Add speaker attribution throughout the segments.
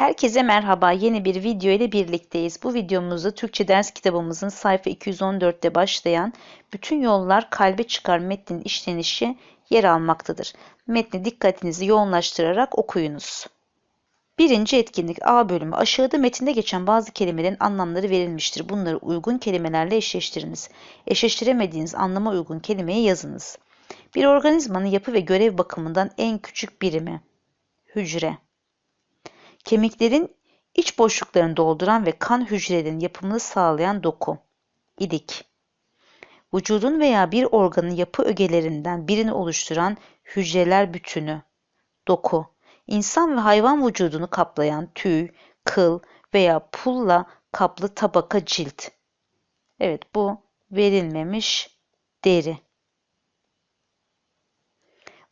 Speaker 1: Herkese merhaba. Yeni bir video ile birlikteyiz. Bu videomuzda Türkçe ders kitabımızın sayfa 214'te başlayan Bütün Yollar Kalbe Çıkar metnin işlenişi yer almaktadır. Metni dikkatinizi yoğunlaştırarak okuyunuz. Birinci etkinlik A bölümü. Aşağıda metinde geçen bazı kelimelerin anlamları verilmiştir. Bunları uygun kelimelerle eşleştiriniz. Eşleştiremediğiniz anlama uygun kelimeyi yazınız. Bir organizmanın yapı ve görev bakımından en küçük birimi. Hücre. Kemiklerin iç boşluklarını dolduran ve kan hücrelerinin yapımını sağlayan doku. İdik. Vücudun veya bir organın yapı ögelerinden birini oluşturan hücreler bütünü. Doku. İnsan ve hayvan vücudunu kaplayan tüy, kıl veya pulla kaplı tabaka cilt. Evet bu verilmemiş deri.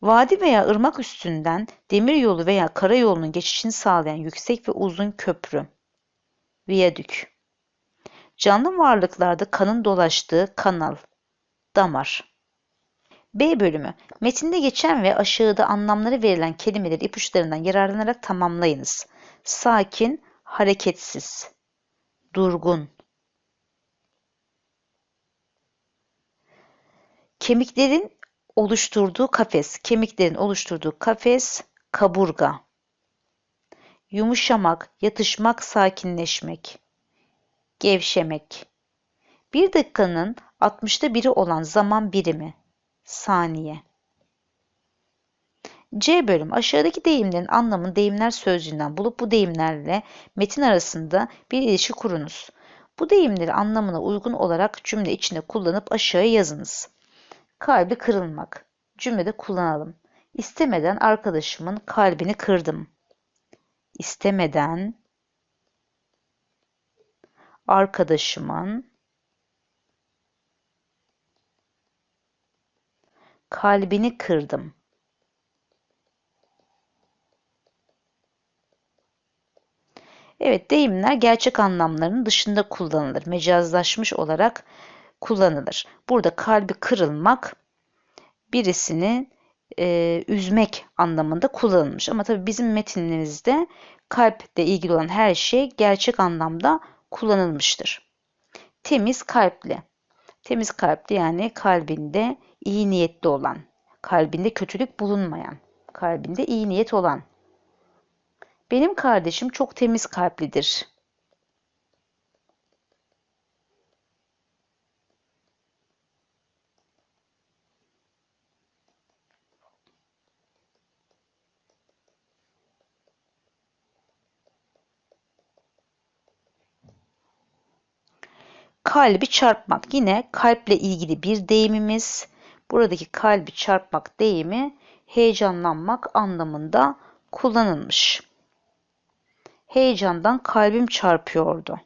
Speaker 1: Vadi veya ırmak üstünden demiryolu veya karayolunun geçişini sağlayan yüksek ve uzun köprü. Viyadük. Canlı varlıklarda kanın dolaştığı kanal. Damar. B bölümü. Metinde geçen ve aşağıda anlamları verilen kelimeleri ipuçlarından yararlanarak tamamlayınız. Sakin, hareketsiz. Durgun. Kemiklerin oluşturduğu kafes, kemiklerin oluşturduğu kafes, kaburga. Yumuşamak, yatışmak, sakinleşmek. Gevşemek. Bir dakikanın 60'ta biri olan zaman birimi. Saniye. C bölüm aşağıdaki deyimlerin anlamını deyimler sözcüğünden bulup bu deyimlerle metin arasında bir ilişki kurunuz. Bu deyimleri anlamına uygun olarak cümle içinde kullanıp aşağıya yazınız. Kalbi kırılmak. Cümlede kullanalım. İstemeden arkadaşımın kalbini kırdım. İstemeden arkadaşımın kalbini kırdım. Evet, deyimler gerçek anlamlarının dışında kullanılır. Mecazlaşmış olarak kullanılır. Burada kalbi kırılmak birisini e, üzmek anlamında kullanılmış. Ama tabii bizim metinimizde kalple ilgili olan her şey gerçek anlamda kullanılmıştır. Temiz kalpli. Temiz kalpli yani kalbinde iyi niyetli olan, kalbinde kötülük bulunmayan, kalbinde iyi niyet olan. Benim kardeşim çok temiz kalplidir. Kalbi çarpmak. Yine kalple ilgili bir deyimimiz. Buradaki kalbi çarpmak deyimi heyecanlanmak anlamında kullanılmış. Heyecandan kalbim çarpıyordu.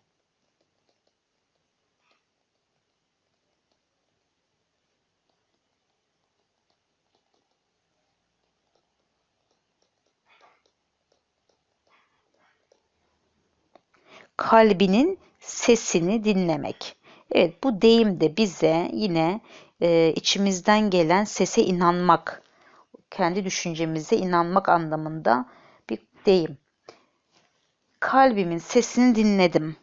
Speaker 1: kalbinin sesini dinlemek. Evet bu deyim de bize yine e, içimizden gelen sese inanmak, kendi düşüncemize inanmak anlamında bir deyim. Kalbimin sesini dinledim.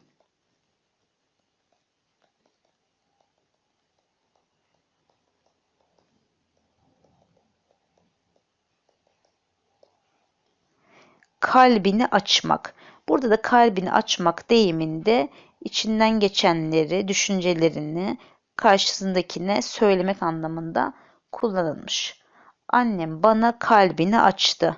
Speaker 1: Kalbini açmak. Burada da kalbini açmak deyiminde içinden geçenleri, düşüncelerini karşısındakine söylemek anlamında kullanılmış. Annem bana kalbini açtı.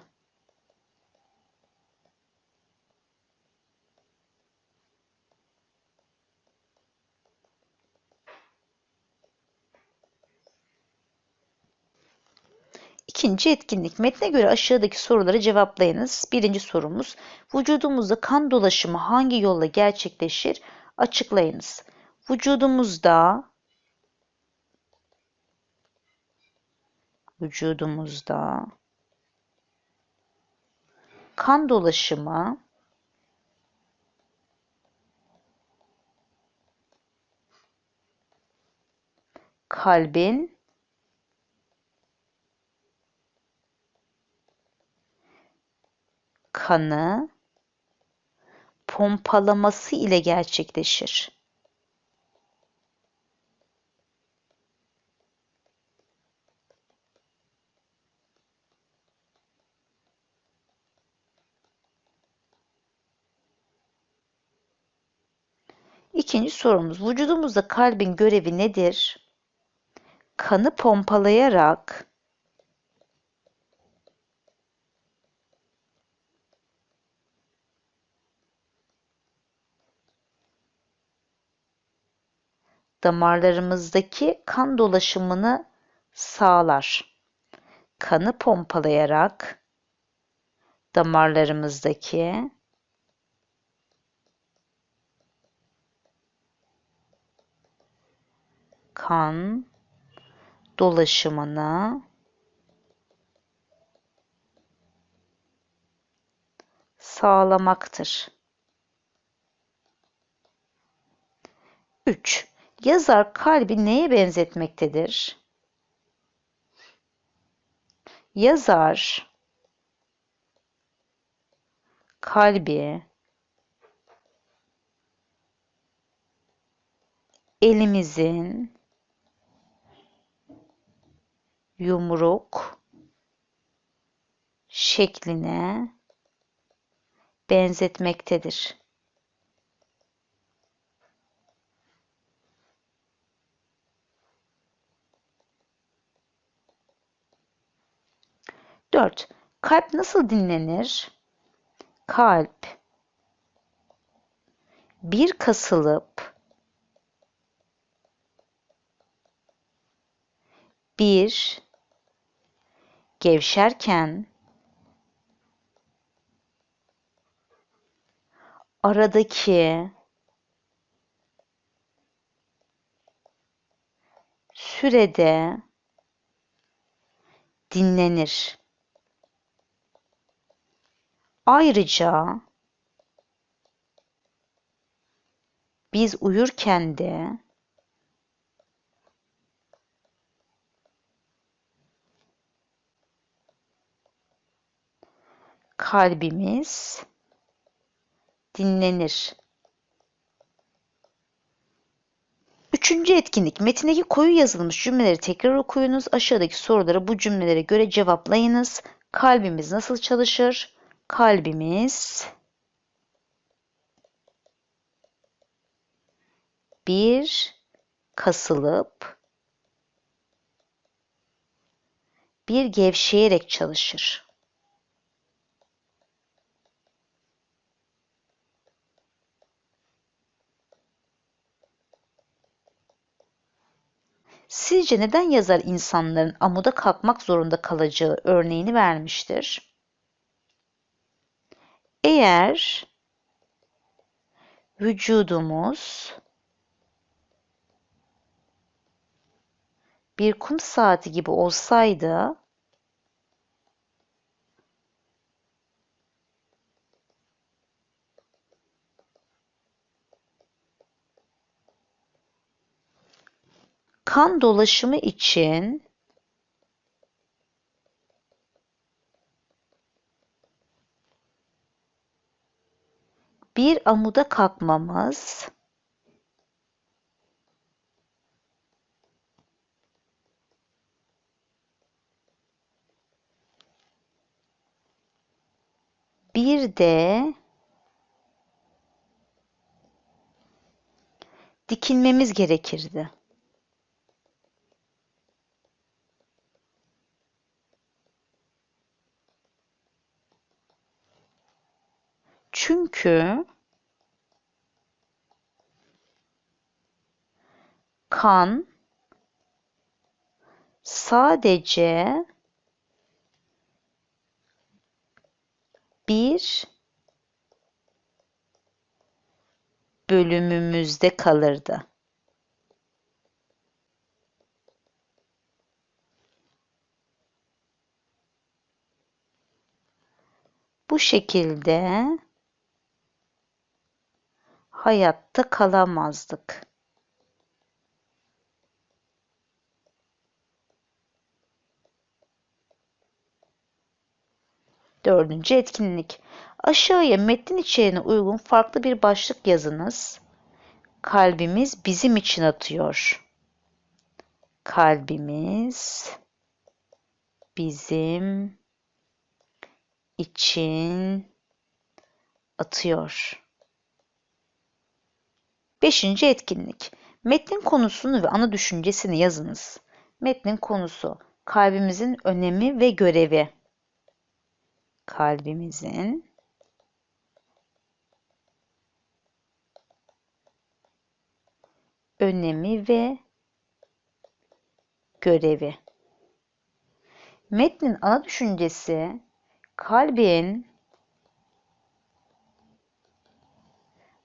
Speaker 1: İkinci etkinlik. Metne göre aşağıdaki soruları cevaplayınız. Birinci sorumuz. Vücudumuzda kan dolaşımı hangi yolla gerçekleşir? Açıklayınız. Vücudumuzda vücudumuzda kan dolaşımı kalbin kanı pompalaması ile gerçekleşir. İkinci sorumuz. Vücudumuzda kalbin görevi nedir? Kanı pompalayarak damarlarımızdaki kan dolaşımını sağlar. Kanı pompalayarak damarlarımızdaki kan dolaşımını sağlamaktır. 3. Yazar kalbi neye benzetmektedir? Yazar kalbi elimizin yumruk şekline benzetmektedir. Dört. Kalp nasıl dinlenir? Kalp bir kasılıp bir gevşerken aradaki sürede dinlenir. Ayrıca biz uyurken de kalbimiz dinlenir. Üçüncü etkinlik. Metindeki koyu yazılmış cümleleri tekrar okuyunuz. Aşağıdaki soruları bu cümlelere göre cevaplayınız. Kalbimiz nasıl çalışır? Kalbimiz bir kasılıp bir gevşeyerek çalışır. Sizce neden yazar insanların amuda kalkmak zorunda kalacağı örneğini vermiştir? Eğer vücudumuz bir kum saati gibi olsaydı kan dolaşımı için bir amuda kalkmamız bir de dikilmemiz gerekirdi. Çünkü kan sadece bir bölümümüzde kalırdı. Bu şekilde hayatta kalamazdık. Dördüncü etkinlik. Aşağıya metnin içeriğine uygun farklı bir başlık yazınız. Kalbimiz bizim için atıyor. Kalbimiz bizim için atıyor. Beşinci etkinlik. Metnin konusunu ve ana düşüncesini yazınız. Metnin konusu kalbimizin önemi ve görevi. Kalbimizin önemi ve görevi. Metnin ana düşüncesi kalbin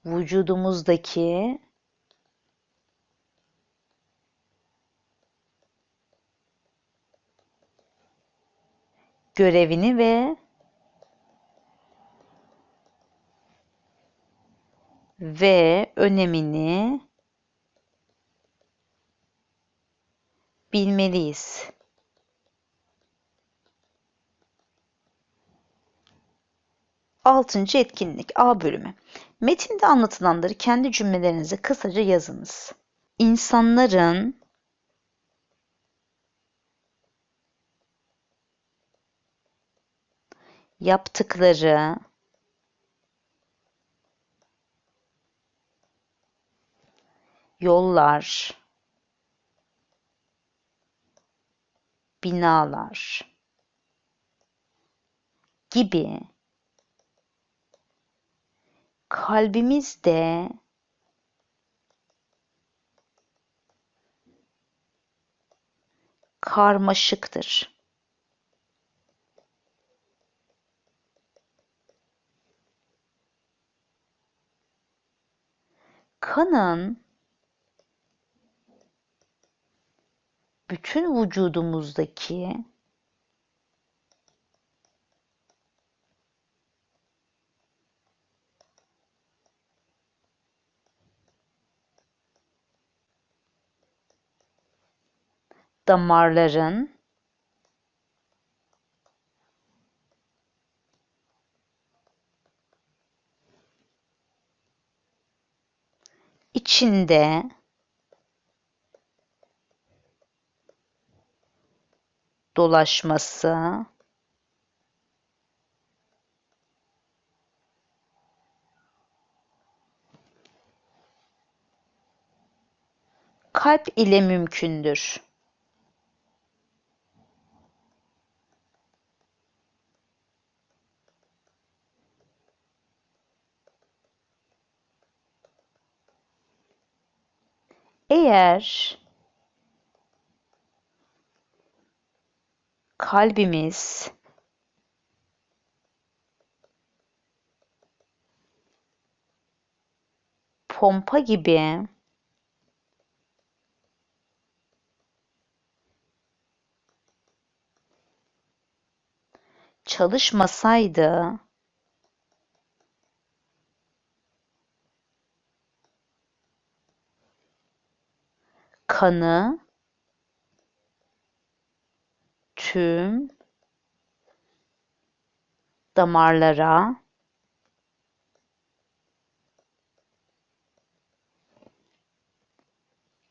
Speaker 1: vücudumuzdaki görevini ve ve önemini bilmeliyiz. Altıncı etkinlik A bölümü. Metinde anlatılanları kendi cümlelerinize kısaca yazınız. İnsanların yaptıkları yollar, binalar gibi kalbimiz de karmaşıktır. Kanın bütün vücudumuzdaki damarların içinde dolaşması kalp ile mümkündür. Eğer kalbimiz. Pompa gibi. Çalışmasaydı kanı tüm damarlara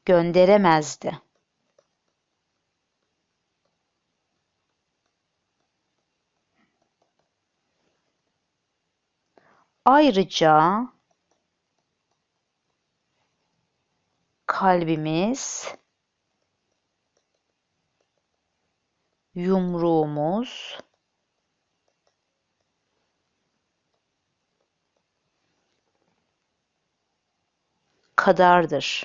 Speaker 1: gönderemezdi. Ayrıca kalbimiz yumruğumuz kadardır.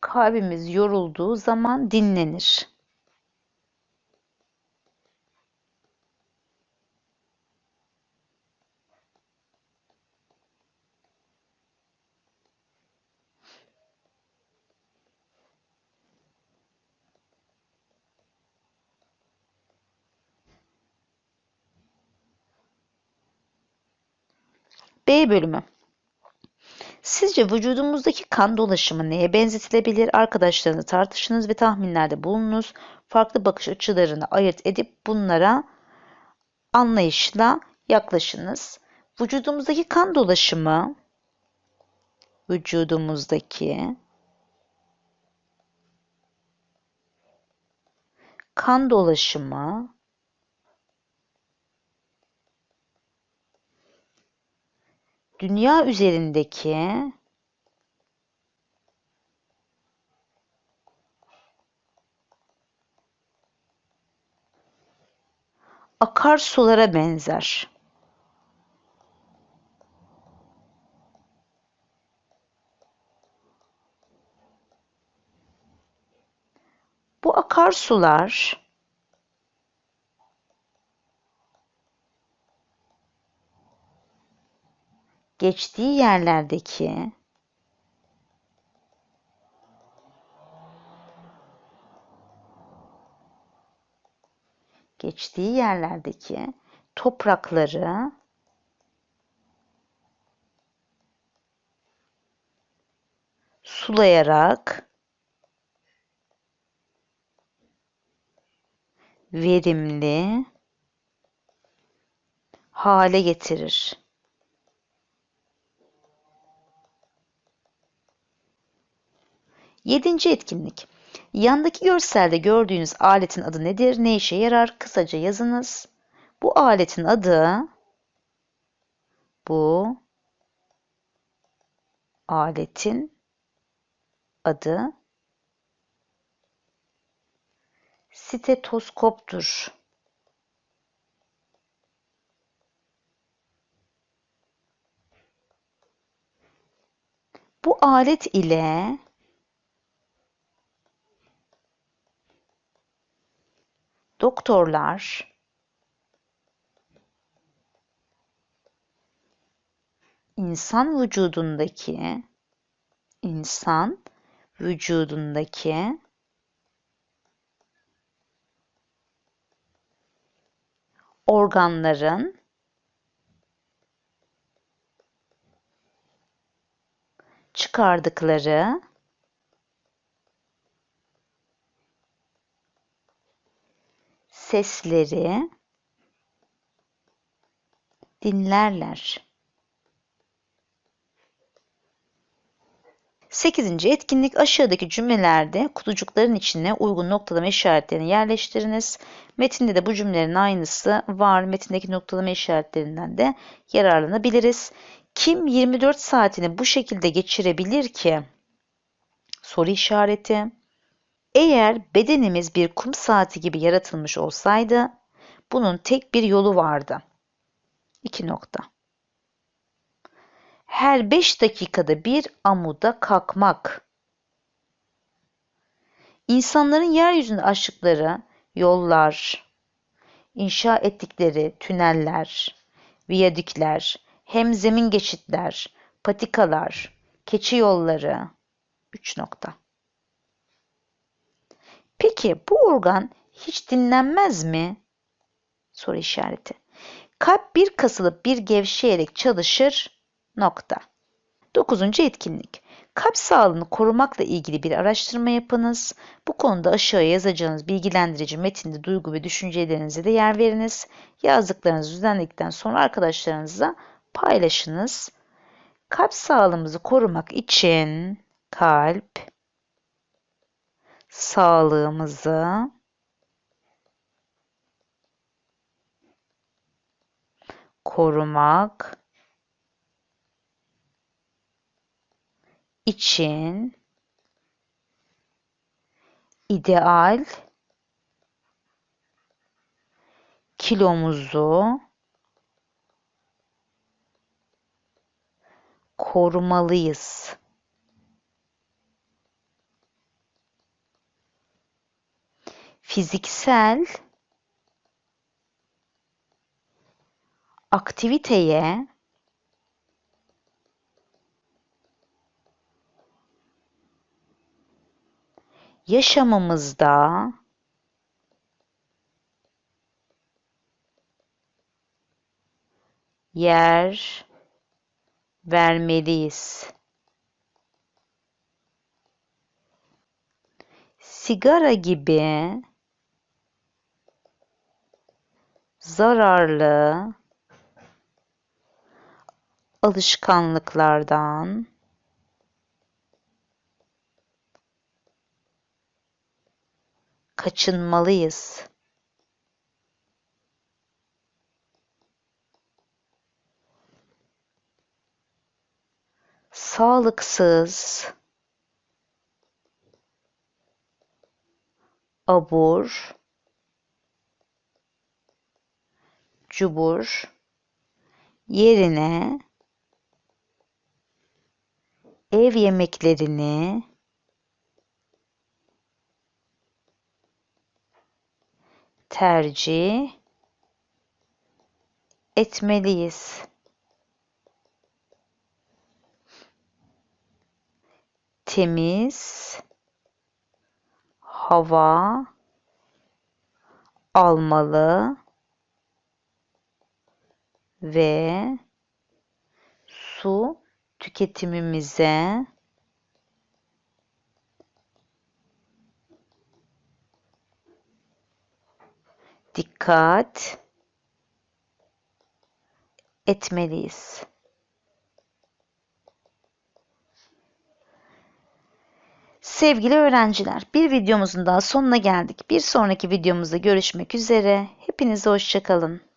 Speaker 1: Kalbimiz yorulduğu zaman dinlenir. B bölümü. Sizce vücudumuzdaki kan dolaşımı neye benzetilebilir? Arkadaşlarınızla tartışınız ve tahminlerde bulununuz. Farklı bakış açılarını ayırt edip bunlara anlayışla yaklaşınız. Vücudumuzdaki kan dolaşımı vücudumuzdaki kan dolaşımı dünya üzerindeki akarsulara benzer. Bu akarsular geçtiği yerlerdeki geçtiği yerlerdeki toprakları sulayarak verimli hale getirir. Yedinci etkinlik. Yandaki görselde gördüğünüz aletin adı nedir? Ne işe yarar? Kısaca yazınız. Bu aletin adı bu aletin adı stetoskoptur. Bu alet ile doktorlar. İnsan vücudundaki insan vücudundaki organların çıkardıkları sesleri dinlerler. Sekizinci etkinlik aşağıdaki cümlelerde kutucukların içine uygun noktalama işaretlerini yerleştiriniz. Metinde de bu cümlelerin aynısı var. Metindeki noktalama işaretlerinden de yararlanabiliriz. Kim 24 saatini bu şekilde geçirebilir ki? Soru işareti. Eğer bedenimiz bir kum saati gibi yaratılmış olsaydı bunun tek bir yolu vardı. İki nokta. Her beş dakikada bir amuda kalkmak. İnsanların yeryüzünde açtıkları yollar, inşa ettikleri tüneller, viyadükler, hem zemin geçitler, patikalar, keçi yolları. Üç nokta. Peki bu organ hiç dinlenmez mi? Soru işareti. Kalp bir kasılıp bir gevşeyerek çalışır. Nokta. Dokuzuncu etkinlik. Kalp sağlığını korumakla ilgili bir araştırma yapınız. Bu konuda aşağıya yazacağınız bilgilendirici metinde duygu ve düşüncelerinize de yer veriniz. Yazdıklarınızı düzenledikten sonra arkadaşlarınızla paylaşınız. Kalp sağlığımızı korumak için kalp sağlığımızı korumak için ideal kilomuzu korumalıyız. fiziksel aktiviteye yaşamımızda yer vermeliyiz. Sigara gibi zararlı alışkanlıklardan kaçınmalıyız. Sağlıksız, abur, cubur yerine ev yemeklerini tercih etmeliyiz. Temiz hava almalı ve su tüketimimize dikkat etmeliyiz. Sevgili öğrenciler, bir videomuzun daha sonuna geldik. Bir sonraki videomuzda görüşmek üzere. Hepinize hoşçakalın.